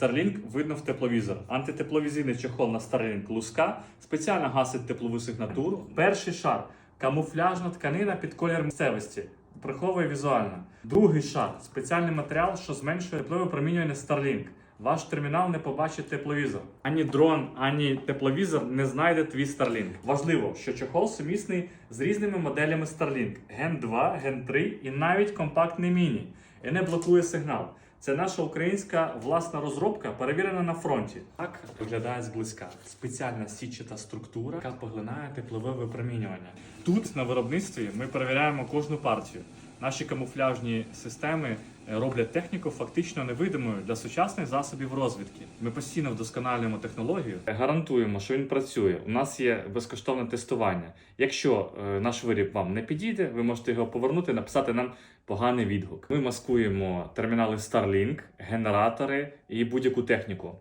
Starlink видно в тепловізор. Антитепловізійний чехол на Starlink луска спеціально гасить теплову сигнатуру. Перший шар камуфляжна тканина під колір місцевості. Приховує візуально. Другий шар спеціальний матеріал, що зменшує теплове промінювання Starlink. Ваш термінал не побачить тепловізор. Ані дрон, ані тепловізор не знайде твій Starlink. Важливо, що чохол сумісний з різними моделями Starlink Gen 2, Gen 3 і навіть компактний міні. І не блокує сигнал. Це наша українська власна розробка, перевірена на фронті. Так виглядає зблизька. Спеціальна січата структура, яка поглинає теплове випромінювання. Тут на виробництві ми перевіряємо кожну партію. Наші камуфляжні системи е, роблять техніку фактично невидимою для сучасних засобів розвідки. Ми постійно вдосконалюємо технологію, гарантуємо, що він працює. У нас є безкоштовне тестування. Якщо е, наш виріб вам не підійде, ви можете його повернути, написати нам поганий відгук. Ми маскуємо термінали Starlink, генератори і будь-яку техніку.